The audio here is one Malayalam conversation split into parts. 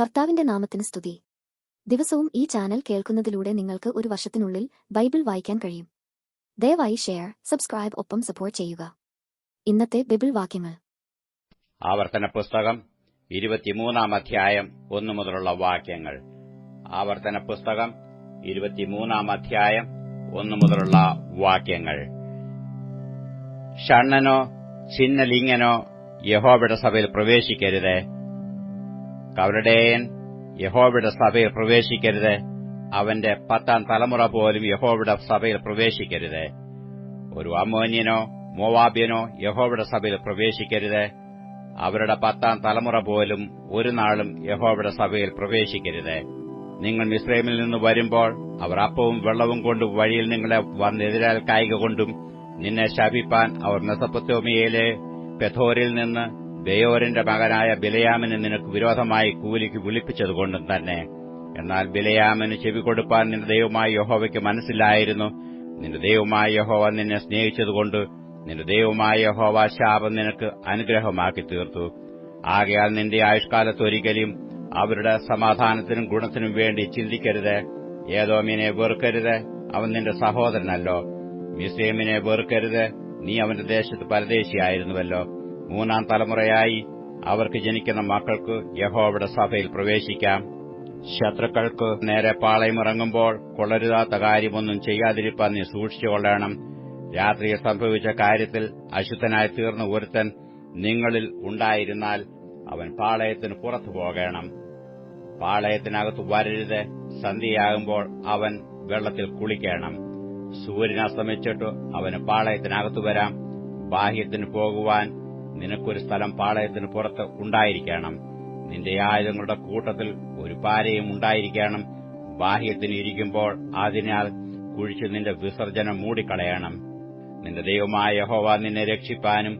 കർത്താവിന്റെ നാമത്തിന് സ്തുതി. ദിവസവും ഈ ചാനൽ കേൾക്കുന്നതിലൂടെ നിങ്ങൾക്ക് ഒരു വർഷത്തിനുള്ളിൽ ബൈബിൾ വായിക്കാൻ കഴിയും. ദയവായി ഷെയർ സബ്സ്ക്രൈബ് ഒപ്പം സപ്പോർട്ട് ചെയ്യുക. ഇന്നത്തെ ബൈബിൾ വാക്യങ്ങൾ. ആവർത്തന പുസ്തകം ഇരുപത്തിമൂന്നാം അധ്യായം ഒന്നു മുതലുള്ള വാക്യങ്ങൾ. ആവർത്തന പുസ്തകം ഇരുപത്തിമൂന്നാം അധ്യായം ഒന്നു മുതലുള്ള വാക്യങ്ങൾ. ഷണ്ണനോ ചിന്നലിംഗനോ യഹോബയുടെ സഭയിൽ പ്രവേശിക്കരുത്. കവരുടേയൻ യഹോവയുടെ സഭയിൽ പ്രവേശിക്കരുത്. അവന്റെ പത്താം തലമുറ പോലും യഹോവയുടെ സഭയിൽ പ്രവേശിക്കരുത്. ഒരു അമോന്യനോ മോവാബ്യനോ യഹോവയുടെ സഭയിൽ പ്രവേശിക്കരുത്. അവരുടെ പത്താം തലമുറ പോലും ഒരു നാളും യഹോവയുടെ സഭയിൽ പ്രവേശിക്കരുത്. നിങ്ങൾ മിസ്രൈമിൽ നിന്ന് വരുമ്പോൾ അവർ അപ്പവും വെള്ളവും കൊണ്ട് വഴിയിൽ നിങ്ങളെ വന്നെതിരാൽ കായിക കൊണ്ടും നിന്നെ ശാപിപ്പാൻ അവർ മെസപ്പൊത്തോമിയയിലെ പെഥോരിൽ നിന്ന് ബെയോരിന്റെ മകനായ ബിലയാമിനെ നിനക്ക് വിരോധമായി കൂലിക്ക് വിളിപ്പിച്ചതുകൊണ്ടും തന്നെ. എന്നാൽ ബിലയാമിന് ചെവി കൊടുപ്പാൻ നിന്റെ ദൈവമായ യഹോവയ്ക്ക് മനസ്സിലായിരുന്നു നിന്റെ ദൈവമായ യഹോവ നിന്നെ സ്നേഹിച്ചതുകൊണ്ട് നിന്റെ ദൈവമായ യഹോവ ശാപം നിനക്ക് അനുഗ്രഹമാക്കി തീർത്തു. ആകയാൽ നിന്റെ ആയുഷ്കാലത്ത് ഒരിക്കലും അവരുടെ സമാധാനത്തിനും ഗുണത്തിനും വേണ്ടി ചിന്തിക്കരുത്. ഏതോമിനെ വെറുക്കരുത്. അവൻ നിന്റെ സഹോദരനല്ലോ. മിസ്രൈമിനെ വെറുക്കരുത്. നീ അവന്റെ ദേശത്ത് പരദേശിയായിരുന്നുവല്ലോ. മൂന്നാം തലമുറയായി അവർക്ക് ജനിക്കുന്ന മക്കൾക്ക് യഹോവയുടെ സഭയിൽ പ്രവേശിക്കാം. ശത്രുക്കൾക്ക് നേരെ പാളയമിറങ്ങുമ്പോൾ കൊള്ളരുതാത്ത കാര്യമൊന്നും ചെയ്യാതിരിപ്പാൻ നീ സൂക്ഷിച്ചുകൊള്ളണം രാത്രിയിൽ സംഭവിച്ച കാര്യത്തിൽ അശുദ്ധനായി തീർന്ന ഒരുത്തൻ നിങ്ങളിൽ ഉണ്ടായിരുന്നാൽ അവൻ പാളയത്തിന് പുറത്തു പോകണം. പാളയത്തിനകത്ത് വരരുത്. സന്ധ്യയാകുമ്പോൾ അവൻ വെള്ളത്തിൽ കുളിക്കണം. സൂര്യൻ അസ്തമിച്ചിട്ട് അവന് പാളയത്തിനകത്തു വരാം. ബാഹ്യത്തിന് പോകുവാൻ നിനക്കൊരു സ്ഥലം പാളയത്തിന് പുറത്ത് ഉണ്ടായിരിക്കണം. നിന്റെ ആയുധങ്ങളുടെ കൂട്ടത്തിൽ ഒരു പാരയും ഉണ്ടായിരിക്കണം. ബാഹ്യത്തിന് ഇരിക്കുമ്പോൾ അതിനാൽ കുഴിച്ച് നിന്റെ വിസർജനം മൂടിക്കളയണം. നിന്റെ ദൈവമായ യഹോവ നിന്നെ രക്ഷിപ്പാനും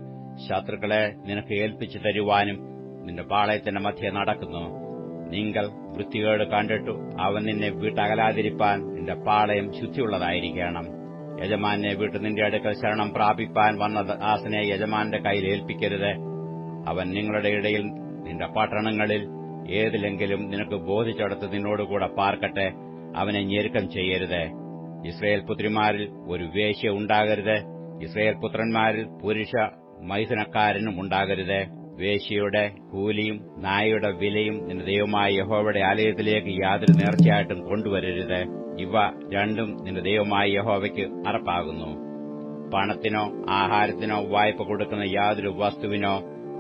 ശത്രുക്കളെ നിനക്ക് ഏൽപ്പിച്ചു തരുവാനും നിന്റെ പാളയത്തിന്റെ മധ്യ നടക്കുന്നു. നിങ്ങൾ വൃത്തികേട് കണ്ടിട്ടു അവൻ നിന്നെ വീട്ടകലാതിരിപ്പാൻ നിന്റെ പാളയം ശുദ്ധിയുള്ളതായിരിക്കണം. യജമാനെ വീട്ടിൽ നിന്റെ അടുക്കൽ ശരണം പ്രാപിപ്പാൻ വന്ന ദാസനെ യജമാന്റെ കയ്യിൽ ഏൽപ്പിക്കരുത്. അവൻ നിങ്ങളുടെ ഇടയിൽ നിന്റെ പട്ടണങ്ങളിൽ ഏതിലെങ്കിലും നിനക്ക് ബോധിച്ചെടുത്ത് നിന്നോടുകൂടെ പാർക്കട്ടെ. അവനെ ഞെരുക്കം ചെയ്യരുത്. ഇസ്രയേൽ പുത്രിമാരിൽ ഒരു വേശ്യ ഉണ്ടാകരുത്. ഇസ്രയേൽ പുത്രന്മാരിൽ പുരുഷ മൈസനക്കാരനും ഉണ്ടാകരുത്. വേശ്യയുടെ കൂലിയും നായയുടെ വിലയും നിന്റെ ദൈവമായ യഹോവയുടെ ആലയത്തിലേക്ക് യാതൊരു നേർച്ചയായിട്ടും കൊണ്ടുവരരുത്. ഇവ രണ്ടും നിന്റെ ദൈവമായ യഹോവയ്ക്ക് അറപ്പാകുന്നു. പണത്തിനോ ആഹാരത്തിനോ വായ്പ കൊടുക്കുന്ന യാതൊരു വസ്തുവിനോ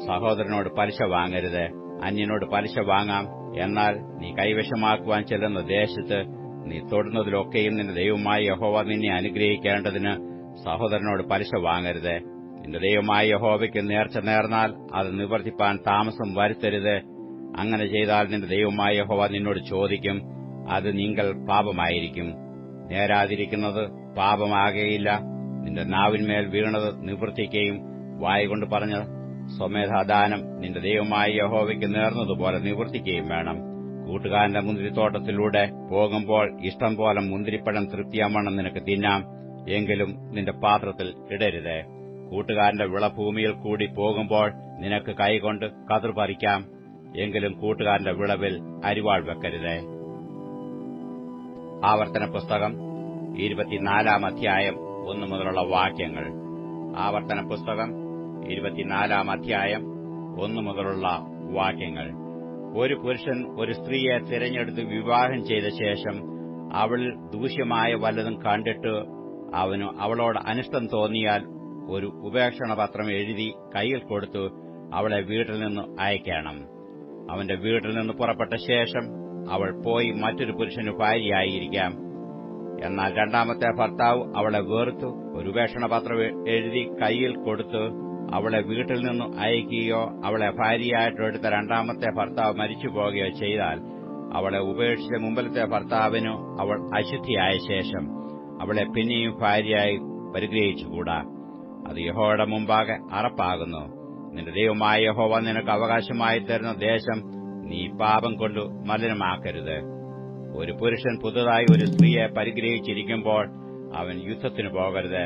സഹോദരനോട് പലിശ വാങ്ങരുത്. അന്യനോട് പലിശ വാങ്ങാം. എന്നാൽ നീ കൈവശമാക്കുവാൻ ചെല്ലുന്ന ദേശത്ത് നീ തൊടുന്നതിലൊക്കെയും നിന്റെ ദൈവമായ യഹോവ നിന്നെ അനുഗ്രഹിക്കേണ്ടതിന് സഹോദരനോട് പലിശ വാങ്ങരുത്. നിന്റെ ദൈവമായ യഹോവയ്ക്ക് നേർച്ച നേർന്നാൽ അത് നിവർത്തിപ്പാൻ താമസം വരുത്തരുത്. അങ്ങനെ ചെയ്താൽ നിന്റെ ദൈവമായ യഹോവ നിന്നോട് ചോദിക്കും അത് നിങ്ങൾ പാപമായിരിക്കും. നേരാതിരിക്കുന്നത് പാപമാകയില്ല. നിന്റെ നാവിന്മേൽ വീണത് നിവർത്തിക്കുകയും വായുകൊണ്ട് പറഞ്ഞ സ്വമേധാദാനം നിന്റെ ദൈവമായ യഹോവയ്ക്ക് നേർന്നതുപോലെ നിവർത്തിക്കുകയും വേണം. കൂട്ടുകാരന്റെ മുന്തിരിത്തോട്ടത്തിലൂടെ പോകുമ്പോൾ ഇഷ്ടം പോലെ മുന്തിരിപ്പഴം തൃപ്തിയാമണം നിനക്ക് തിന്നാം. എങ്കിലും നിന്റെ പാത്രത്തിൽ ഇടരുത്. കൂട്ടുകാരന്റെ വിളഭൂമിയിൽ കൂടി പോകുമ്പോൾ നിനക്ക് കൈകൊണ്ട് കതിർ പറിക്കാം. എങ്കിലും കൂട്ടുകാരന്റെ വിളവിൽ അരിവാൾ വെക്കരുത്. ആവർത്തന പുസ്തകം ഇരുപത്തിനാലാം അധ്യായം ഒന്നു മുതലുള്ള വാക്യങ്ങൾ. ആവർത്തന പുസ്തകം ഇരുപത്തിനാലാം അധ്യായം ഒന്നു മുതലുള്ള വാക്യങ്ങൾ. ഒരു പുരുഷൻ ഒരു സ്ത്രീയെ തിരഞ്ഞെടുത്ത് വിവാഹം ചെയ്ത ശേഷം അവൾ ദൂഷ്യമായ വല്ലതും കണ്ടിട്ട് അവനു അവളോട് അനിഷ്ടം തോന്നിയാൽ ഒരു ഉപേക്ഷണ പത്രം എഴുതി കയ്യിൽ കൊടുത്തു അവളെ വീട്ടിൽ നിന്ന് അയക്കണം. അവന്റെ വീട്ടിൽ നിന്ന് പുറപ്പെട്ട ശേഷം അവൾ പോയി മറ്റൊരു പുരുഷന് ഭാര്യയായിരിക്കാം. എന്നാൽ രണ്ടാമത്തെ ഭർത്താവ് അവളെ വേർത്തു ഒരു ഉപേക്ഷണ പത്രം എഴുതി കയ്യിൽ കൊടുത്തു അവളെ വീട്ടിൽ നിന്ന് അയക്കുകയോ അവളെ ഭാര്യയായിട്ടെടുത്ത രണ്ടാമത്തെ ഭർത്താവ് മരിച്ചു പോകുകയോ ചെയ്താൽ അവളെ ഉപേക്ഷിച്ച മുമ്പിലത്തെ ഭർത്താവിനു അവൾ അശുദ്ധിയായ ശേഷം അവളെ പിന്നെയും ഭാര്യയായി പരിഗ്രഹിച്ചുകൂടാ. അത് യഹോയുടെ മുമ്പാകെ അറപ്പാകുന്നു. നിന്റെ ദൈവമായ യഹോവ നിനക്ക് അവകാശമായി തരുന്ന ദേശം നീ പാപം കൊണ്ടു മലിനമാക്കരുത്. ഒരു പുരുഷൻ പുതുതായി ഒരു സ്ത്രീയെ പരിഗ്രഹിച്ചിരിക്കുമ്പോൾ അവൻ യുദ്ധത്തിന് പോകരുത്.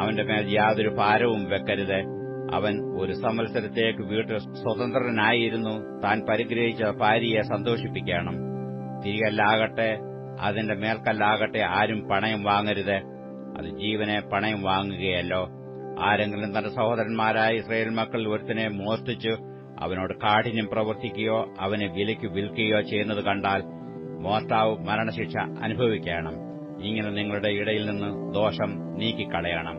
അവന്റെ മേൽ യാതൊരു ഭാരവും വെക്കരുത്. അവൻ ഒരു സംവത്സരത്തേക്ക് വീട്ടിൽ സ്വതന്ത്രനായിരുന്നു. താൻ പരിഗ്രഹിച്ച ഭാര്യയെ സന്തോഷിപ്പിക്കണം. തിരികല്ലാകട്ടെ അതിന്റെ മേൽക്കല്ലാകട്ടെ ആരും പണയം വാങ്ങരുത്. അത് ജീവനെ പണയം വാങ്ങുകയല്ലോ. ആരെങ്കിലും തന്റെ സഹോദരന്മാരായ ഇസ്രയേൽ മക്കൾ ഒരുത്തനെ മോഷ്ടിച്ച് അവനോട് കാഠിന്യം പ്രവർത്തിക്കുകയോ അവനെ വിലയ്ക്ക് വിൽക്കുകയോ ചെയ്യുന്നത് കണ്ടാൽ മോഷ്ടാവ് മരണശിക്ഷ അനുഭവിക്കണം. ഇങ്ങനെ നിങ്ങളുടെ ഇടയിൽ നിന്ന് ദോഷം നീക്കിക്കളയണം.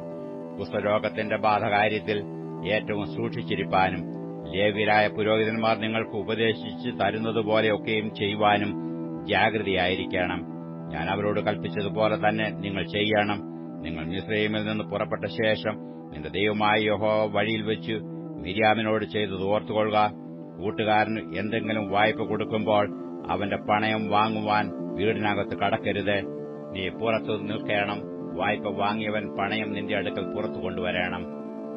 കുഷ്ഠരോഗത്തിന്റെ ബാധകാര്യത്തിൽ ഏറ്റവും സൂക്ഷിച്ചിരിപ്പാനും ലേവ്യരായ പുരോഹിതന്മാർ നിങ്ങൾക്ക് ഉപദേശിച്ചു തരുന്നതുപോലെയൊക്കെയും ചെയ്യുവാനും ജാഗ്രതയായിരിക്കണം. ഞാൻ അവരോട് കൽപ്പിച്ചതുപോലെ തന്നെ നിങ്ങൾ ചെയ്യണം. നിങ്ങൾ മിസ്രൈമിൽ നിന്ന് പുറപ്പെട്ട ശേഷം നിന്റെ ദൈവമായ യഹോ വഴിയിൽ വെച്ച് മിര്യാമിനോട് ചെയ്തത് ഓർത്തുകൊള്ളുക. കൂട്ടുകാരന് എന്തെങ്കിലും വായ്പ കൊടുക്കുമ്പോൾ അവന്റെ പണയം വാങ്ങുവാൻ വീടിനകത്ത് കടക്കരുത്. നീ പുറത്തു നിൽക്കണം. വായ്പ വാങ്ങിയവൻ പണയം നിന്റെ അടുക്കൽ പുറത്തു കൊണ്ടുവരണം.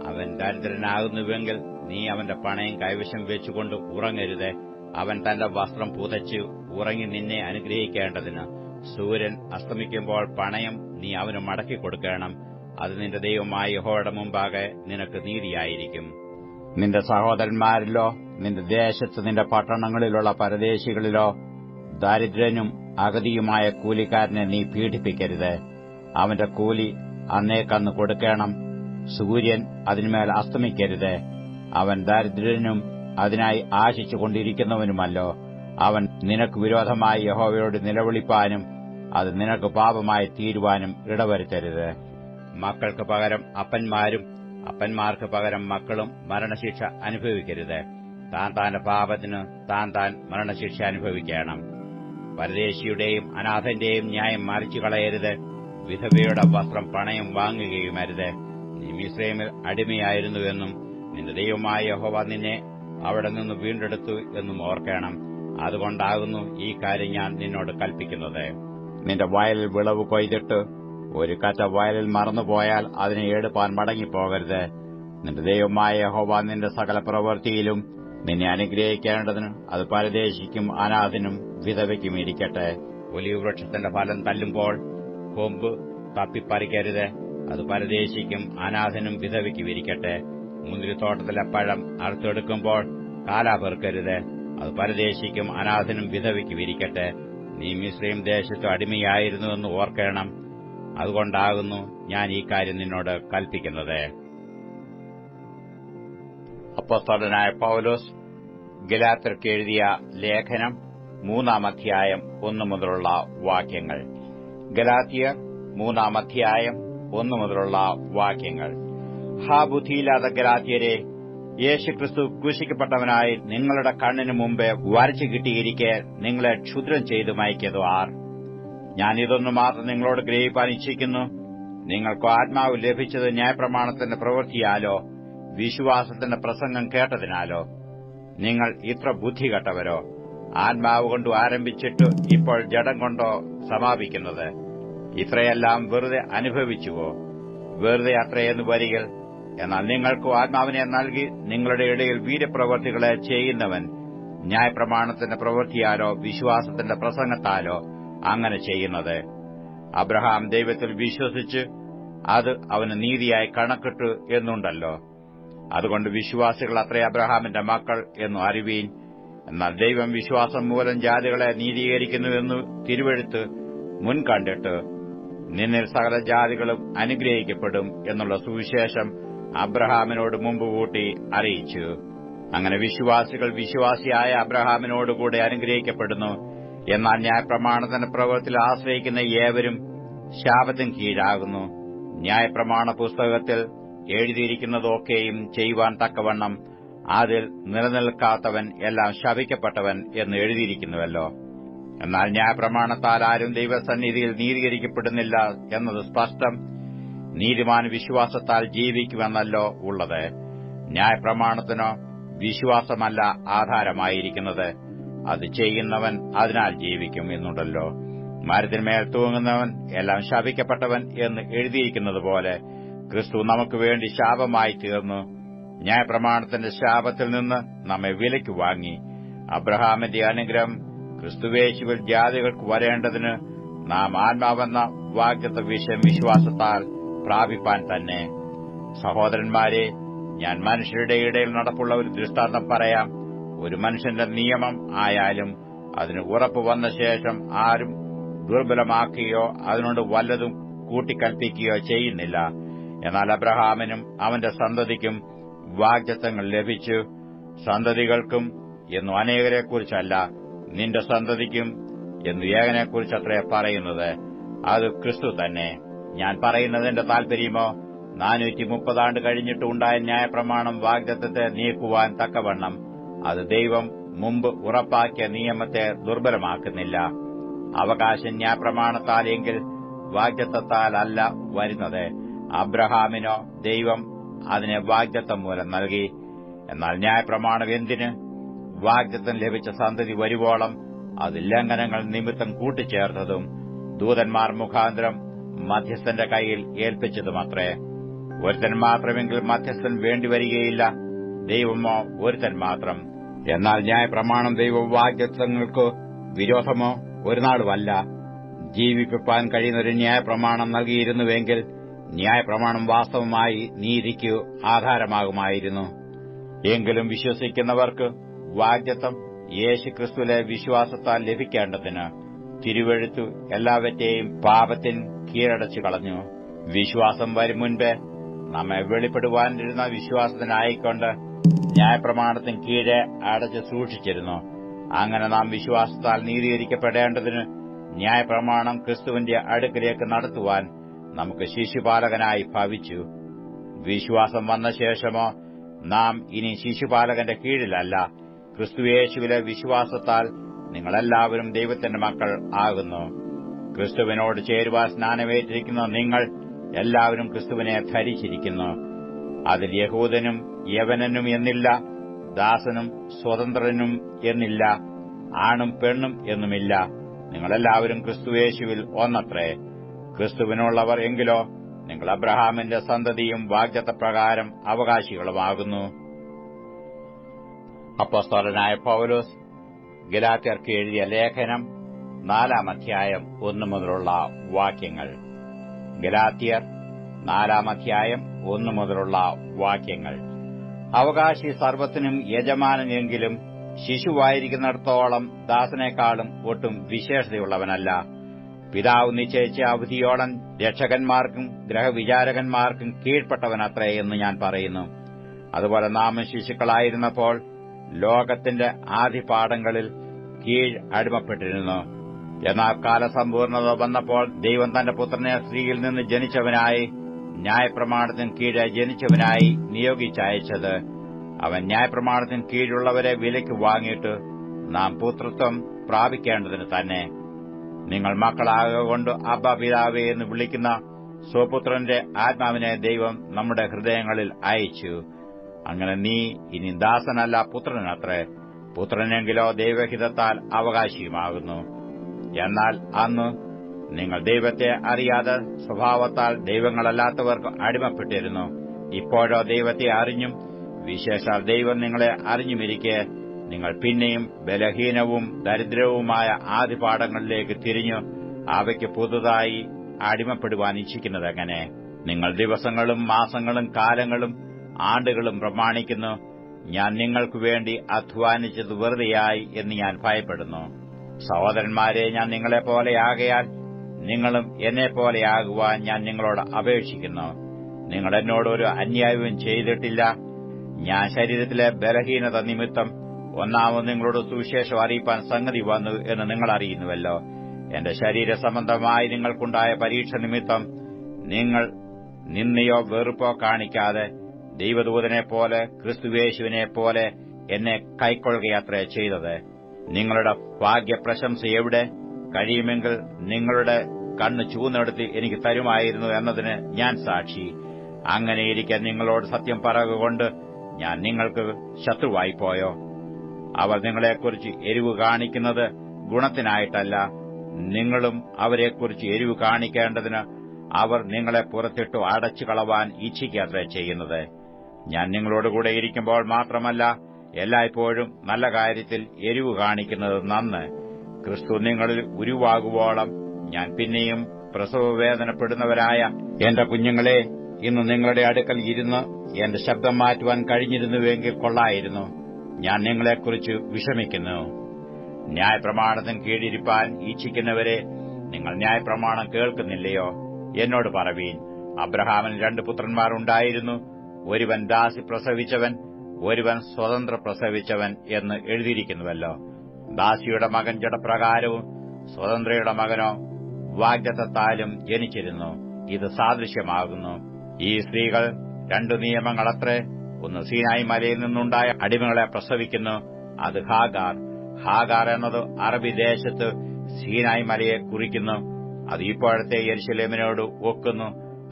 അവൻ ദരിദ്രനാകുന്നുവെങ്കിൽ നീ അവന്റെ പണയം കൈവശം വെച്ചുകൊണ്ട് ഉറങ്ങരുത്. അവൻ തന്റെ വസ്ത്രം പുതച്ച് ഉറങ്ങി നിന്നെ അനുഗ്രഹിക്കേണ്ടതിന് സൂര്യൻ അസ്തമിക്കുമ്പോൾ പണയം നീ അവന് മടക്കി കൊടുക്കണം. അത് നിന്റെ ദൈവമായ യഹോയുടെ മുമ്പാകെ നിനക്ക് നീതിയായിരിക്കും. നിന്റെ സഹോദരന്മാരിലോ നിന്റെ ദേശത്ത് നിന്റെ പട്ടണങ്ങളിലുള്ള പരദേശികളിലോ ദരിദ്രനും അഗതിയുമായ കൂലിക്കാരനെ നീ പീഡിപ്പിക്കരുത്. അവന്റെ കൂലി അന്നേക്കന്ന് കൊടുക്കണം. സൂര്യൻ അതിന്മേൽ അസ്തമിക്കരുത്. അവൻ ദരിദ്രനും അതിനായി ആശിച്ചുകൊണ്ടിരിക്കുന്നവനുമല്ലോ. അവൻ നിനക്ക് വിരോധമായി യഹോവയോട് നിലവിളിപ്പാനും അത് നിനക്ക് പാപമായി തീരുവാനും ഇടവരുത്തരുത്. മക്കൾക്ക് പകരം അപ്പന്മാരും അപ്പന്മാർക്ക് പകരം മക്കളും മരണശിക്ഷ അനുഭവിക്കരുത്. താൻ താന്റെ പാപത്തിന് താൻ താൻ മരണശിക്ഷ അനുഭവിക്കണം. പരദേശിയുടെയും അനാഥന്റെയും ന്യായം മറിച്ചു കളയരുത്. വിധവയുടെ വസ്ത്രം പണയം വാങ്ങുകയുമരുത് നീ മിസ്രൈമിൽ അടിമയായിരുന്നുവെന്നും നിന്റെ ദൈവമായ യഹോവ നിന്നെ അവിടെ നിന്ന് വീണ്ടെടുത്തു എന്നും ഓർക്കണം. അതുകൊണ്ടാകുന്നു ഈ കാര്യം ഞാൻ നിന്നോട് കൽപ്പിക്കുന്നത്. നിന്റെ വയലിൽ വിളവ് കൊയ്തിട്ട് ഒരു കറ്റ വയലിൽ മറന്നുപോയാൽ അതിനെ എടുപ്പാൻ മടങ്ങിപ്പോകരുത്. നിന്റെ ദൈവമായ യഹോവ നിന്റെ സകല പ്രവൃത്തിയിലും നിന്നെ അനുഗ്രഹിക്കേണ്ടതിന് അത് പരദേശിക്കും അനാഥിനും വിധവയ്ക്കും ഇരിക്കട്ടെ. ഒലിവ് വൃക്ഷത്തിന്റെ ഫലം തല്ലുമ്പോൾ കൊമ്പ് തപ്പിപ്പറിക്കരുത്. അത് പരദേശിക്കും അനാഥനും വിധവയ്ക്കും ഇരിക്കട്ടെ. മുന്തിരിത്തോട്ടത്തിലെ പഴം അറുത്തെടുക്കുമ്പോൾ കാലാ പെറുക്കരുത്. അത് പരദേശിക്കും അനാഥനും വിധവയ്ക്കും ഇരിക്കട്ടെ. നീ മിശ്രീം ദേശത്ത് അടിമയായിരുന്നുവെന്ന് ഓർക്കണം. അതുകൊണ്ടാകുന്നു ഞാൻ ഈ കാര്യം നിന്നോട് കൽപ്പിക്കുന്നത്. അപ്പസ്തോലനായ പൌലോസ് ഗലാത്തർക്ക് എഴുതിയ ലേഖനം മൂന്നാം അധ്യായം ഒന്നു മുതലുള്ള വാക്യങ്ങൾ. ഗലാത്തിയർ മൂന്നാം അധ്യായം ഒന്നു മുതലുള്ള വാക്യങ്ങൾ. ഹാ ബുദ്ധിയില്ലാത്ത ഗലാത്തിയരെ യേശുക്രിസ്തു ക്രൂശിക്കപ്പെട്ടവനായി നിങ്ങളുടെ കണ്ണിനു മുമ്പേ വരച്ചു കിട്ടിയിരിക്കെ നിങ്ങളെ ക്ഷുദ്രം ചെയ്തു മയക്കിയതു ആർ ഞാൻ ഇതൊന്നു മാത്രം നിങ്ങളോട് ഗ്രഹിപ്പാൻ ഇച്ഛിക്കുന്നു നിങ്ങൾക്ക് ആത്മാവ് ലഭിച്ചത് ന്യായപ്രമാണത്തിന്റെ പ്രവൃത്തിയാലോ വിശ്വാസത്തിന്റെ പ്രസംഗം കേട്ടതിനാലോ? നിങ്ങൾ ഇത്ര ബുദ്ധി കെട്ടവരോ ആത്മാവ് കൊണ്ടു ആരംഭിച്ചിട്ട് ഇപ്പോൾ ജഡം കൊണ്ടോ സമാപിക്കുന്നത്? ഇത്രയെല്ലാം വെറുതെ അനുഭവിച്ചുവോ? വെറുതെ അത്രയെന്ന് വരികൾ എന്നാൽ നിങ്ങൾക്കു ആത്മാവിനെ നൽകി നിങ്ങളുടെ ഇടയിൽ വീരപ്രവർത്തികളെ ചെയ്യുന്നവൻ ന്യായപ്രമാണത്തിന്റെ പ്രവൃത്തിയാലോ വിശ്വാസത്തിന്റെ പ്രസംഗത്താലോ അങ്ങനെ ചെയ്യുന്നത്. അബ്രഹാം ദൈവത്തിൽ വിശ്വസിച്ച് അത് അവന് നീതിയായി കണക്കിട്ടു എന്നുണ്ടല്ലോ. അതുകൊണ്ട് വിശ്വാസികൾ അത്രേ അബ്രഹാമിന്റെ മക്കൾ എന്നു അറിവീൻ. എന്നാൽ ദൈവം വിശ്വാസം മൂലം ജാതികളെ നീതീകരിക്കുന്നുവെന്നു തിരുവെഴുത്ത് മുൻകണ്ടിട്ട് നിന്നിൽ സകല ജാതികളും അനുഗ്രഹിക്കപ്പെടും എന്നുള്ള സുവിശേഷം അബ്രഹാമിനോട് മുമ്പ് കൂട്ടി അറിയിച്ചു. അങ്ങനെ വിശ്വാസികൾ വിശ്വാസിയായ അബ്രഹാമിനോടുകൂടെ അനുഗ്രഹിക്കപ്പെടുന്നു. എന്നാൽ ന്യായപ്രമാണത്തിന്റെ പ്രവൃത്തിയിൽ ആശ്രയിക്കുന്ന ഏവരും ശാപത്തിന് കീഴാകുന്നു. ന്യായപ്രമാണ പുസ്തകത്തിൽ എഴുതിയിരിക്കുന്നതൊക്കെയും ചെയ്യുവാൻ തക്കവണ്ണം അതിൽ നിലനിൽക്കാത്തവൻ എല്ലാം ശപിക്കപ്പെട്ടവൻ എന്ന് എഴുതിയിരിക്കുന്നുവല്ലോ. എന്നാൽ ന്യായപ്രമാണത്താൽ ആരും ദൈവസന്നിധിയിൽ നീതീകരിക്കപ്പെടുന്നില്ല എന്നത് സ്പഷ്ടം നീതിമാൻ വിശ്വാസത്താൽ ജീവിക്കുമെന്നല്ലോ ഉള്ളത്. ന്യായപ്രമാണത്തിനോ വിശ്വാസമല്ല ആധാരമായിരിക്കുന്നത്. അത് ചെയ്യുന്നവൻ അതിനാൽ ജീവിക്കും എന്നുണ്ടല്ലോ. മരത്തിന്മേൽ തൂങ്ങുന്നവൻ എല്ലാം ശാപിക്കപ്പെട്ടവൻ എന്ന് എഴുതിയിരിക്കുന്നതുപോലെ ക്രിസ്തു നമുക്ക് വേണ്ടി ശാപമായി തീർന്നു. ന്യായപ്രമാണത്തിന്റെ ശാപത്തിൽ നിന്ന് നമ്മെ വിലയ്ക്ക് വാങ്ങി. അബ്രഹാമിന്റെ അനുഗ്രഹം ക്രിസ്തുവേശുവിൽ ജാതികൾക്ക് വരേണ്ടതിന് നാം ആത്മാവെന്ന വാഗ്ദത്ത വിഷയം വിശ്വാസത്താൽ പ്രാപിപ്പാൻ തന്നെ. സഹോദരന്മാരെ ഞാൻ മനുഷ്യരുടെ ഇടയിൽ നടപ്പുള്ള ഒരു ദൃഷ്ടാന്തം പറയാം. ഒരു മനുഷ്യന്റെ നിയമം ആയാലും അതിന് ഉറപ്പ് വന്ന ശേഷം ആരും ദുർബലമാക്കുകയോ അതിനോട് വല്ലതും കൂട്ടിക്കൽപ്പിക്കുകയോ ചെയ്യുന്നില്ല. എന്നാൽ അബ്രഹാമിനും അവന്റെ സന്തതിക്കും വാഗ്ദത്തങ്ങൾ ലഭിച്ചു. സന്തതികൾക്കും എന്നു അനേകരെക്കുറിച്ചല്ല നിന്റെ സന്തതിക്കും എന്നു ഏകനെക്കുറിച്ചത്രേ പറയുന്നത്. അത് ക്രിസ്തു തന്നെ. ഞാൻ പറയുന്നതിന്റെ താൽപര്യമോ നാനൂറ്റി മുപ്പതാണ്ട് കഴിഞ്ഞിട്ടുണ്ടായ ന്യായപ്രമാണം വാഗ്ദത്തത്തെ നീക്കുവാൻ തക്കവണ്ണം അത് ദൈവം മുമ്പ് ഉറപ്പാക്കിയ നിയമത്തെ ദുർബലമാക്കുന്നില്ല. അവകാശ ന്യായപ്രമാണത്താലെങ്കിൽ വാഗ്ദത്തത്താൽ അല്ല വരുന്നത്. അബ്രഹാമിനോ ദൈവം അതിന് വാഗ്ദത്തം മൂലം നൽകി. എന്നാൽ ന്യായപ്രമാണം എന്തിന്? വാഗ്ദത്തം ലഭിച്ച സന്തതി വരുവോളം അത് ലംഘനങ്ങൾ നിമിത്തം കൂട്ടിച്ചേർത്തതും ദൂതന്മാർ മുഖാന്തരം മധ്യസ്ഥന്റെ കയ്യിൽ ഏൽപ്പിച്ചതുമത്രേ. ഒരുത്തൻ മാത്രമെങ്കിൽ മധ്യസ്ഥൻ വേണ്ടിവരികയില്ല ദൈവമോ ഒരുത്തൻ മാത്രം. എന്നാൽ ന്യായപ്രമാണം ദൈവവാഗ്ദത്തങ്ങൾക്ക് വിരോധമോ ഒരു നാളുമല്ല ജീവിപ്പിപ്പാൻ കഴിയുന്ന ഒരു ന്യായപ്രമാണം നൽകിയിരുന്നുവെങ്കിൽ ന്യായപ്രമാണം വാസ്തവമായി നീതിക്ക് ആധാരമാകുമായിരുന്നു. എങ്കിലും വിശ്വസിക്കുന്നവർക്ക് വാഗ്ദത്തം യേശുക്രിസ്തുവിലെ വിശ്വാസത്താൽ ലഭിക്കേണ്ടതിന് തിരുവഴുത്തു എല്ലാവറ്റെയും പാപത്തിൻ കീഴടച്ചു കളഞ്ഞു. വിശ്വാസം വരും മുൻപേ നമ്മെ വെളിപ്പെടുവാനിരുന്ന വിശ്വാസത്തിനായിക്കൊണ്ട് ന്യായപ്രമാണത്തിന് കീഴെ അടച്ച് സൂക്ഷിച്ചിരുന്നു. അങ്ങനെ നാം വിശ്വാസത്താൽ നീതീകരിക്കപ്പെടേണ്ടതിന് ന്യായപ്രമാണം ക്രിസ്തുവിന്റെ അടുക്കിലേക്ക് നടത്തുവാൻ നമുക്ക് ശിശുപാലകനായി ഭവിച്ചു. വിശ്വാസം വന്ന ശേഷമോ നാം ഇനി ശിശുപാലകന്റെ കീഴിലല്ല. ക്രിസ്തുയേശുവിലെ വിശ്വാസത്താൽ നിങ്ങളെല്ലാവരും ദൈവത്തിന്റെ മക്കൾ ആകുന്നു. ക്രിസ്തുവിനോട് ചേരുവാൻ സ്നാനമേറ്റിരിക്കുന്ന നിങ്ങൾ എല്ലാവരും ക്രിസ്തുവിനെ ധരിച്ചിരിക്കുന്നു. അതിൽ യഹൂദനും യവനനും എന്നില്ല ദാസനും സ്വതന്ത്രനും എന്നില്ല ആണും പെണ്ണും എന്നുമില്ല. നിങ്ങളെല്ലാവരും ക്രിസ്തുയേശുവിൽ ഒന്നത്രേ. ക്രിസ്തുവിനുള്ളവർ എങ്കിലോ നിങ്ങൾ അബ്രഹാമിന്റെ സന്തതിയും വാഗ്ദത്തപ്രകാരം അവകാശികളുമാകുന്നു. അപ്പസ്തോലനായ പൌലോസ് ഗലാത്യർക്ക് എഴുതിയ ലേഖനം നാലാം അധ്യായം ഒന്നു മുതലുള്ള വാക്യങ്ങൾ. ഗലാത്യർ നാലാം അധ്യായം ഒന്നു മുതലുള്ള വാക്യങ്ങൾ. അവകാശി സർവത്തിനും യജമാനെങ്കിലും ശിശുവായിരിക്കുന്നിടത്തോളം ദാസനേക്കാളും ഒട്ടും വിശേഷതയുള്ളവനല്ല. പിതാവ് നിശ്ചയിച്ച അവധിയോളം രക്ഷകന്മാർക്കും ഗ്രഹവിചാരകന്മാർക്കും കീഴ്പ്പെട്ടവനത്രേ എന്ന് ഞാൻ പറയുന്നു. അതുപോലെ നാമം ശിശുക്കളായിരുന്നപ്പോൾ ലോകത്തിന്റെ ആദിപാഠങ്ങളിൽ കീഴ് അടിമപ്പെട്ടിരുന്നു. എന്നാൽ കാലസമ്പൂർണത വന്നപ്പോൾ ദൈവം തന്റെ പുത്രനെ സ്ത്രീയിൽ നിന്ന് ജനിച്ചവനായി ന്യായപ്രമാണത്തിന് കീഴ് ജനിച്ചവനായി നിയോഗിച്ചയച്ചത്. അവൻ ന്യായപ്രമാണത്തിന് കീഴുള്ളവരെ വിലയ്ക്ക് വാങ്ങിയിട്ട് നാം പുത്രത്വം പ്രാപിക്കേണ്ടതിന് തന്നെ. നിങ്ങൾ മക്കളാകൊണ്ട് അബ്ബ പിതാവേ എന്ന് വിളിക്കുന്ന സ്വപുത്രന്റെ ആത്മാവിനെ ദൈവം നമ്മുടെ ഹൃദയങ്ങളിൽ അയച്ചു. അങ്ങനെ നീ ഇനി ദാസനല്ല പുത്രനത്രേ. പുത്രനെങ്കിലോ ദൈവഹിതത്താൽ അവകാശിയുമാകുന്നു. എന്നാൽ അന്ന് നിങ്ങൾ ദൈവത്തെ അറിയാതെ സ്വഭാവത്താൽ ദൈവങ്ങളല്ലാത്തവർക്ക് അടിമപ്പെട്ടിരുന്നു. ഇപ്പോഴോ ദൈവത്തെ അറിഞ്ഞും വിശേഷാൽ ദൈവം നിങ്ങളെ അറിഞ്ഞുമിരിക്കെ നിങ്ങൾ പിന്നെയും ബലഹീനവും ദരിദ്രവുമായ ആദിപാഠങ്ങളിലേക്ക് തിരിഞ്ഞു അവയ്ക്ക് പുതുതായി അടിമപ്പെടുവാൻ ഇച്ഛിക്കുന്നതെങ്ങനെ? നിങ്ങൾ ദിവസങ്ങളും മാസങ്ങളും കാലങ്ങളും ആണ്ടുകളും പ്രമാണിക്കുന്നു. ഞാൻ നിങ്ങൾക്കു വേണ്ടി അധ്വാനിച്ചത് വെറുതെയായി എന്ന് ഞാൻ ഭയപ്പെടുന്നു. സഹോദരന്മാരെ ഞാൻ നിങ്ങളെപ്പോലെയാകയാൽ നിങ്ങളും എന്നെപ്പോലെയാകുവാൻ ഞാൻ നിങ്ങളോട് അപേക്ഷിക്കുന്നു. നിങ്ങൾ എന്നോട് ഒരു അന്യായവും ചെയ്തിട്ടില്ല. ഞാൻ ശരീരത്തിലെ ബലഹീനത നിമിത്തം ഒന്നാമത് നിങ്ങളോട് സുവിശേഷം അറിയിപ്പാൻ സംഗതി വന്നു എന്ന് നിങ്ങൾ അറിയുന്നുവല്ലോ. എന്റെ ശരീര സംബന്ധമായി നിങ്ങൾക്കുണ്ടായ പരീക്ഷ നിമിത്തം നിങ്ങൾ നിന്നയോ വെറുപ്പോ കാണിക്കാതെ ദൈവദൂതനെ പോലെ ക്രിസ്തുവേശുവിനെ പോലെ എന്നെ കൈക്കൊള്ളുകയാത്ര ചെയ്തത്. നിങ്ങളുടെ ഭാഗ്യപ്രശംസ എവിടെ? കഴിയുമെങ്കിൽ നിങ്ങളുടെ കണ്ണ് ചൂന്നെടുത്ത് എനിക്ക് തരുമായിരുന്നു എന്നതിന് ഞാൻ സാക്ഷി. അങ്ങനെയിരിക്കെ നിങ്ങളോട് സത്യം പറയുകൊണ്ട് ഞാൻ നിങ്ങൾക്ക് ശത്രുവായി പോയോ? അവർ നിങ്ങളെക്കുറിച്ച് എരിവ് കാണിക്കുന്നത് ഗുണത്തിനായിട്ടല്ല. നിങ്ങളും അവരെക്കുറിച്ച് എരിവ് കാണിക്കേണ്ടതിന് അവർ നിങ്ങളെ പുറത്തിട്ടു അടച്ചു കളവാൻ ഇച്ഛിക്കാത്ര ചെയ്യുന്നത്. ഞാൻ നിങ്ങളോടുകൂടെ ഇരിക്കുമ്പോൾ മാത്രമല്ല എല്ലായ്പ്പോഴും നല്ല കാര്യത്തിൽ എരിവ് കാണിക്കുന്നത് നന്ന്. ക്രിസ്തു നിങ്ങളിൽ ഉരുവാകുവോളം ഞാൻ പിന്നെയും പ്രസവവേദനപ്പെടുന്നവരായ എന്റെ കുഞ്ഞുങ്ങളെ ഇന്ന് നിങ്ങളുടെ അടുക്കൽ ഇരുന്ന് എന്റെ ശബ്ദം മാറ്റുവാൻ കഴിഞ്ഞിരുന്നുവെങ്കിൽ കൊള്ളായിരുന്നു. ഞാൻ നിങ്ങളെക്കുറിച്ച് വിഷമിക്കുന്നു. ന്യായപ്രമാണത്തിന് കീഴിരിപ്പാൻ ഈച്ഛിക്കുന്നവരെ നിങ്ങൾ ന്യായപ്രമാണം കേൾക്കുന്നില്ലയോ? എന്നോട് പറവീൻ അബ്രഹാമിന് രണ്ട് പുത്രന്മാരുണ്ടായിരുന്നു ഒരുവൻ ദാസി പ്രസവിച്ചവൻ ഒരുവൻ സ്വതന്ത്ര പ്രസവിച്ചവൻ എന്ന് എഴുതിയിരിക്കുന്നുവല്ലോ. ദാസിയുടെ മകൻ ജടപ്രകാരവും സ്വതന്ത്രയുടെ മകനോ വാഗ്ദത്താലും ജനിച്ചിരുന്നു. ഇത് സാദൃശ്യമാകുന്നു. ഈ സ്ത്രീകൾ രണ്ടു നിയമങ്ങളത്രേ. ഒന്ന് സീനായി മലയിൽ നിന്നുണ്ടായ അടിമകളെ പ്രസവിക്കുന്നു. അത് ഹാഗാർ. ഹാഗാർ എന്നത് അറബി ദേശത്ത് സീനായി മലയെ കുറിക്കുന്നു. അത് ഇപ്പോഴത്തെ യരിശലേമിനോട് ഒക്കുന്നു.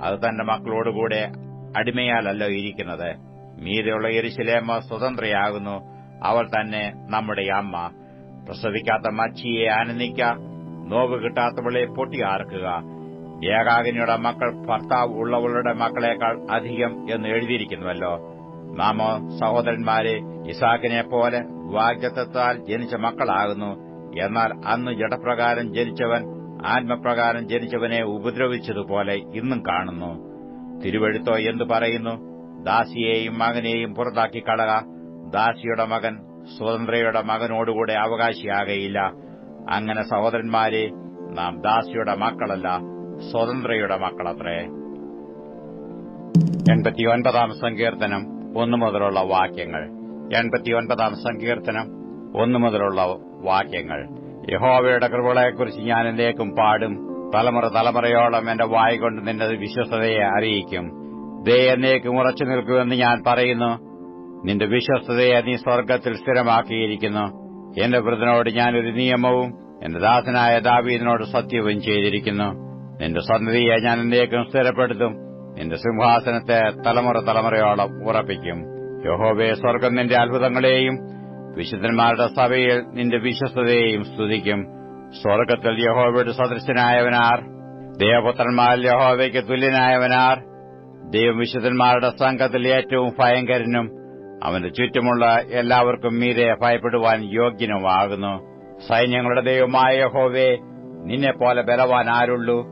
അത് തന്റെ മക്കളോടുകൂടെ അടിമയാലല്ലോ ഇരിക്കുന്നത്. മീതെയുള്ള യരിശലേമ സ്വതന്ത്രയാകുന്നു. അവൾ തന്നെ നമ്മുടെ അമ്മ. പ്രസവിക്കാത്ത മച്ചിയെ ആനന്ദിക്ക നോവ് കിട്ടാത്തവളെ പൊട്ടിയാർക്കുക ഏകാകിനിയുടെ മക്കൾ ഭർത്താവ് ഉള്ളവളുടെ മക്കളെക്കാൾ അധികം എന്ന് എഴുതിയിരിക്കുന്നുവല്ലോ. നാമോ സഹോദരന്മാരെ ഇസാക്കിനെ പോലെ വാഗ്ദത്താൽ ജനിച്ച മക്കളാകുന്നു. എന്നാൽ അന്ന് ജഡപ്രകാരം ജനിച്ചവൻ ആത്മപ്രകാരം ജനിച്ചവനെ ഉപദ്രവിച്ചതുപോലെ ഇന്നും കാണുന്നു. തിരുവഴുത്തോ എന്തു പറയുന്നു? ദാസിയെയും മകനെയും പുറത്താക്കി കളക. ദാസിയുടെ മകൻ സ്വതന്ത്രയുടെ മകനോടുകൂടെ അവകാശിയാകയില്ല. അങ്ങനെ സഹോദരന്മാരെ നാം ദാസിയുടെ മക്കളല്ല സ്വതന്ത്രയുടെ മക്കളത്രേ. എൺപത്തിയൊൻപതാം സങ്കീർത്തനം ഒന്നു മുതലുള്ള വാക്യങ്ങൾ. എൺപത്തിയൊൻപതാം സങ്കീർത്തനം ഒന്നു മുതലുള്ള വാക്യങ്ങൾ. യഹോവയുടെ കൃപകളെക്കുറിച്ച് ഞാൻ എന്തേക്കും പാടും. തലമുറ തലമുറയോളം എന്റെ വായ കൊണ്ട് നിന്റെ വിശ്വസതയെ അറിയിക്കും. ദേ എന്നേക്കും ഉറച്ചു നിൽക്കുമെന്ന് ഞാൻ പറയുന്നു. നിന്റെ വിശ്വസ്തതയെ നീ സ്വർഗത്തിൽ സ്ഥിരമാക്കിയിരിക്കുന്നു. എന്റെ വൃതനോട് ഞാനൊരു നിയമവും എന്റെ ദാസനായ ദാവീദിനോട് സത്യവും ചെയ്തിരിക്കുന്നു. നിന്റെ സന്നദ്ധിയെ ഞാൻ എന്തേക്കും സ്ഥിരപ്പെടുത്തും. നിന്റെ സിംഹാസനത്തെ തലമുറ തലമുറയോളം ഉറപ്പിക്കും. യഹോബെ സ്വർഗം നിന്റെ അത്ഭുതങ്ങളെയും വിശുദ്ധന്മാരുടെ സഭയിൽ നിന്റെ വിശ്വസ്തതയെയും സ്തുതിക്കും. സ്വർഗത്തിൽ യഹോബയുടെ സദൃശനായവനാർ ദേവപുത്രന്മാരിൽ യഹോബയ്ക്ക് തുല്യനായവനാർ ദൈവവിശുദ്ധന്മാരുടെ സംഘത്തിൽ ഏറ്റവും ഭയങ്കരനും അവന്റെ ചുറ്റുമുള്ള എല്ലാവർക്കും മീതെ ഭയപ്പെടുവാൻ യോഗ്യനുമാകുന്നു. സൈന്യങ്ങളുടെ ദൈവമായ യഹോവേ നിന്നെപ്പോലെ ബലവാൻ ആരുള്ളൂ?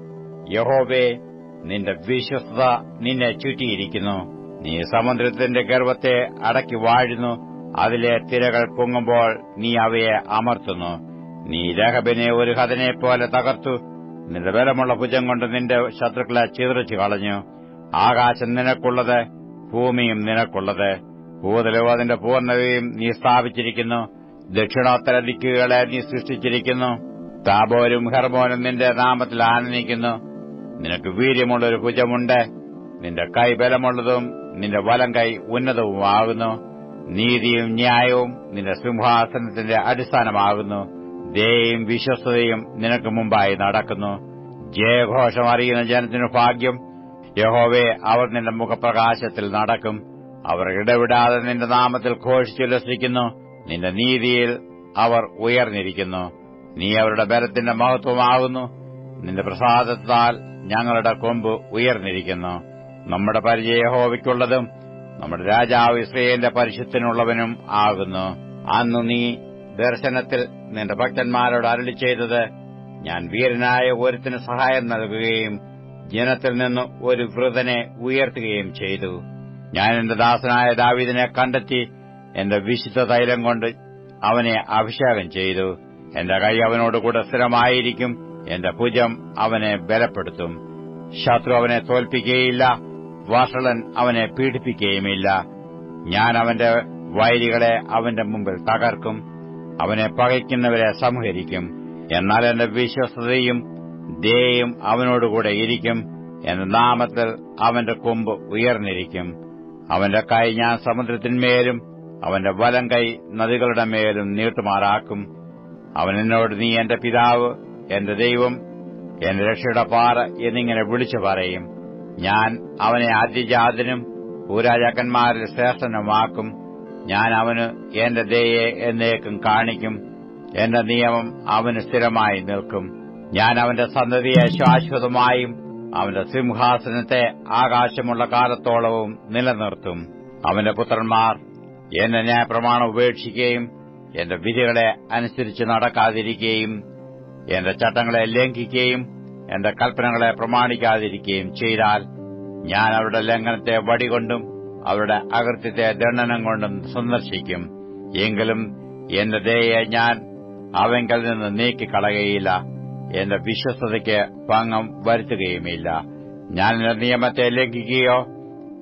യഹോവേ നിന്റെ വിശ്വസ്ത നിന്നെ ചുറ്റിയിരിക്കുന്നു. നീ സമുദ്രത്തിന്റെ ഗർവത്തെ അടക്കി വാഴുന്നു. അതിലെ തിരകൾ പൊങ്ങുമ്പോൾ നീ അവയെ അമർത്തുന്നു. നീ രഹബിനെ ഒരു ഹതനെ പോലെ തകർത്തു. നിന്റെ ബലമുള്ള ഭുജം കൊണ്ട് നിന്റെ ശത്രുക്കളെ ചിതറിച്ചു കളഞ്ഞു. ആകാശം നിനക്കുള്ളത് ഭൂമിയും നിനക്കുള്ളത്. ഭൂതലവും അതിന്റെ പൂർണതയും നീ സ്ഥാപിച്ചിരിക്കുന്നു. ദക്ഷിണോത്തര ദിക്കുകളെ നീ സൃഷ്ടിച്ചിരിക്കുന്നു. താബോരും ഹർമോനും നിന്റെ നാമത്തിൽ ആനന്ദിക്കുന്നു. നിനക്ക് വീര്യമുള്ളൊരു ഭുജമുണ്ട്. നിന്റെ കൈ ബലമുള്ളതും നിന്റെ വലം കൈ ഉന്നതവുമാകുന്നു. നീതിയും ന്യായവും നിന്റെ സിംഹാസനത്തിന്റെ അടിസ്ഥാനമാകുന്നു. ദയയും വിശ്വസ്തയും നിനക്ക് മുമ്പായി നടക്കുന്നു. ജയഘോഷം അറിയുന്ന ജനത്തിനു ഭാഗ്യം. യഹോവേ അവർ നിന്റെ മുഖപ്രകാശത്തിൽ നടക്കും. അവർ ഇടവിടാതെ നിന്റെ നാമത്തിൽ ഘോഷിച്ചുല്ലസിക്കുന്നു. നിന്റെ നീതിയിൽ അവർ ഉയർന്നിരിക്കുന്നു. നീ അവരുടെ ബലത്തിന്റെ മഹത്വമാകുന്നു. നിന്റെ പ്രസാദത്താൽ ഞങ്ങളുടെ കൊമ്പ് ഉയർന്നിരിക്കുന്നു. നമ്മുടെ പരിചയ യഹോവയ്ക്കുള്ളതും നമ്മുടെ രാജാവ് ഇസ്രയേലിന്റെ പരിശുദ്ധനുള്ളവനും ആകുന്നു. അന്ന് നീ ദർശനത്തിൽ നിന്റെ ഭക്തന്മാരോട് അരളി ചെയ്തത് ഞാൻ വീരനായ ഒരുത്തിന് സഹായം നൽകുകയും ജനത്തിൽ നിന്ന് ഒരു വൃതനെ ഉയർത്തുകയും ചെയ്തു. ഞാൻ എന്റെ ദാസനായ ദാവീദിനെ കണ്ടെത്തി എന്റെ വിശുദ്ധ തൈലം കൊണ്ട് അവനെ അഭിഷേകം ചെയ്തു. എന്റെ കൈ അവനോടുകൂടെ സ്ഥിരമായിരിക്കും. എന്റെ ഭുജം അവനെ ബലപ്പെടുത്തും. ശത്രു അവനെ തോൽപ്പിക്കുകയില്ല. വഷളൻ അവനെ പീഡിപ്പിക്കുകയുമില്ല. ഞാൻ അവന്റെ വൈരികളെ അവന്റെ മുമ്പിൽ തകർക്കും. അവനെ പകയ്ക്കുന്നവരെ സംഹരിക്കും. എന്നാൽ എന്റെ വിശ്വസ്തയും ദയയും അവനോടുകൂടെ ഇരിക്കും. എന്റെ നാമത്തിൽ അവന്റെ കൊമ്പ് ഉയർന്നിരിക്കും. അവന്റെ കൈ ഞാൻ സമുദ്രത്തിന്മേലും അവന്റെ വലം കൈ നദികളുടെ മേലും നീട്ടുമാറാക്കും. അവൻ എന്നോട് നീ എന്റെ പിതാവ് എന്റെ ദൈവം എന്റെ രക്ഷയുടെ പാറ എന്നിങ്ങനെ വിളിച്ചു പറയും. ഞാൻ അവനെ ആദ്യജാതനും ഭൂരാജാക്കന്മാരിൽ ശ്രേഷ്ഠനുമാക്കും. ഞാൻ അവന് എന്റെ ദയെ എന്നേക്കും കാണിക്കും. എന്റെ നിയമം അവന് സ്ഥിരമായി നിൽക്കും. ഞാൻ അവന്റെ സന്തതിയെ ശാശ്വതമായും അവന്റെ സിംഹാസനത്തെ ആകാശമുള്ള കാലത്തോളവും നിലനിർത്തും. അവന്റെ പുത്രന്മാർ എന്റെ ന്യായപ്രമാണം ഉപേക്ഷിക്കുകയും എന്റെ വിധികളെ അനുസരിച്ച് നടക്കാതിരിക്കുകയും എന്റെ ചട്ടങ്ങളെ ലംഘിക്കുകയും എന്റെ കൽപ്പനകളെ പ്രമാണിക്കാതിരിക്കുകയും ചെയ്താൽ ഞാൻ അവരുടെ ലംഘനത്തെ വടികൊണ്ടും അവരുടെ അകൃത്യത്തെ ദണ്ഡനം കൊണ്ടും സന്ദർശിക്കും. എങ്കിലും എന്റെ ദയയെ ഞാൻ അവങ്കൽ നിന്ന് നീക്കിക്കളയുകയില്ല. എന്റെ വിശ്വസ്തതയ്ക്ക് ഭംഗം വരുത്തുകയുമില്ല. ഞാൻ എന്റെ നിയമത്തെ ലംഘിക്കുകയോ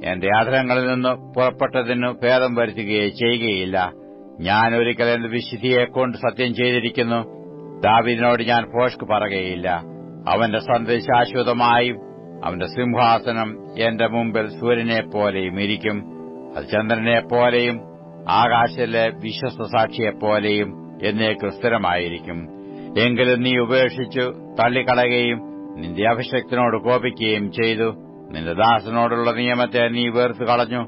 എന്റെ ആദരങ്ങളിൽ നിന്ന് പുറപ്പെട്ടതിനു ഭേദം വരുത്തുകയോ ചെയ്യുകയില്ല. ഞാൻ ഒരിക്കൽ എന്റെ വിശുദ്ധിയെ കൊണ്ട് സത്യം ചെയ്തിരിക്കുന്നു. ദാവിദിനോട് ഞാൻ ഭോഷ്ക് പറയുകയില്ല. അവന്റെ സന്ധി ശാശ്വതമായും അവന്റെ സിംഹാസനം എന്റെ മുമ്പിൽ സൂര്യനെ പോലെയും ഇരിക്കും. അത് ചന്ദ്രനെ പോലെയും ആകാശത്തിലെ വിശ്വസ്ത സാക്ഷിയെപ്പോലെയും എന്നേക്ക് സ്ഥിരമായിരിക്കും. എങ്കിലും നീ ഉപേക്ഷിച്ചു തള്ളിക്കളയുകയും നിന്റെ അഭിഷക്തനോട് കോപിക്കുകയും ചെയ്തു. നിന്റെ ദാസനോടുള്ള നിയമത്തെ നീ വേർത്തു കളഞ്ഞു.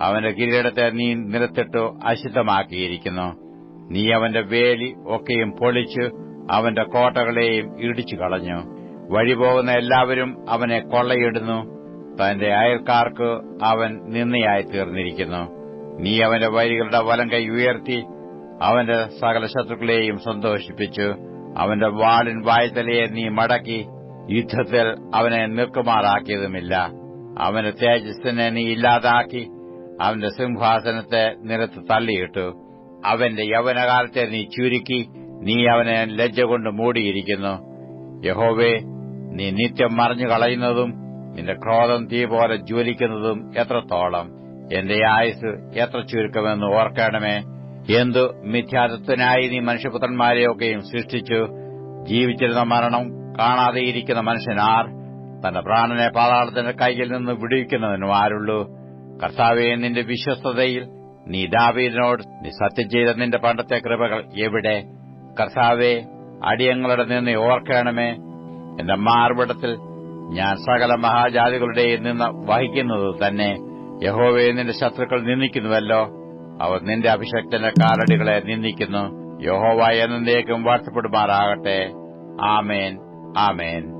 അവന്റെ കിരീടത്തെ നീ നിരത്തിട്ടു അശുദ്ധമാക്കിയിരിക്കുന്നു. നീ അവന്റെ വേലി ഒക്കെയും പൊളിച്ച് അവന്റെ കോട്ടകളെയും ഇടിച്ചു കളഞ്ഞു. വഴിപോകുന്ന എല്ലാവരും അവനെ കൊള്ളയിടുന്നു. തന്റെ അയൽക്കാർക്ക് അവൻ നിന്നയായി തീർന്നിരിക്കുന്നു. നീ അവന്റെ വരികളുടെ വലം കൈ ഉയർത്തി അവന്റെ സകല ശത്രുക്കളെയും സന്തോഷിപ്പിച്ചു. അവന്റെ വാളിൻ വായ്ത്തലയെ നീ മടക്കി യുദ്ധത്തിൽ അവനെ നിൽക്കുമാറാക്കിയതുമില്ല അവന്റെ തേജസ്സിനെ നീ ഇല്ലാതാക്കി അവന്റെ സിംഹാസനത്തെ നിരത്ത് തള്ളിയിട്ടു. അവന്റെ യൗവനകാലത്തെ നീ ചുരുക്കി നീ അവനെ ലജ്ജ കൊണ്ട് മൂടിയിരിക്കുന്നു. യഹോവേ നീ നിത്യം മറിഞ്ഞു കളയുന്നതും നിന്റെ ക്രോധം തീ പോലെ ജ്വലിക്കുന്നതും എത്രത്തോളം. എന്റെ ആയുസ് എത്ര ചുരുക്കമെന്ന് ഓർക്കണമേ. എന്തു മിഥ്യാതത്വനായി നീ മനുഷ്യപുത്രന്മാരെയൊക്കെയും സൃഷ്ടിച്ചു? ജീവിച്ചിരുന്ന മരണം കാണാതെയിരിക്കുന്ന മനുഷ്യനാർ തന്റെ പ്രാണനെ പാതാളത്തിന്റെ കൈയിൽ നിന്ന് വിടുവിക്കുന്നതിനും ആരുള്ളൂ. കർത്താവെ നിന്റെ വിശ്വസ്തതയിൽ നീ ദാവീദിനോട് നീ സത്യം ചെയ്ത നിന്റെ പണ്ടത്തെ കൃപകൾ എവിടെ? കർത്താവെ അടിയങ്ങളുടെ നിന്ന് ഓർക്കണമേ. എന്റെ മാർവിടത്തിൽ ഞാൻ സകല മഹാജാതികളുടെയും നിന്ന് വഹിക്കുന്നത് തന്നെ. യഹോവയെ നിന്റെ ശത്രുക്കൾ നിന്ദിക്കുന്നുവല്ലോ. അവർ നിന്റെ അഭിഷക്തന്റെ കാലടികളെ നിന്ദിക്കുന്നു. യഹോവ എന്നേക്കും വാഴ്ത്തപ്പെടുമാറാകട്ടെ. ആമേൻ. ആമേൻ.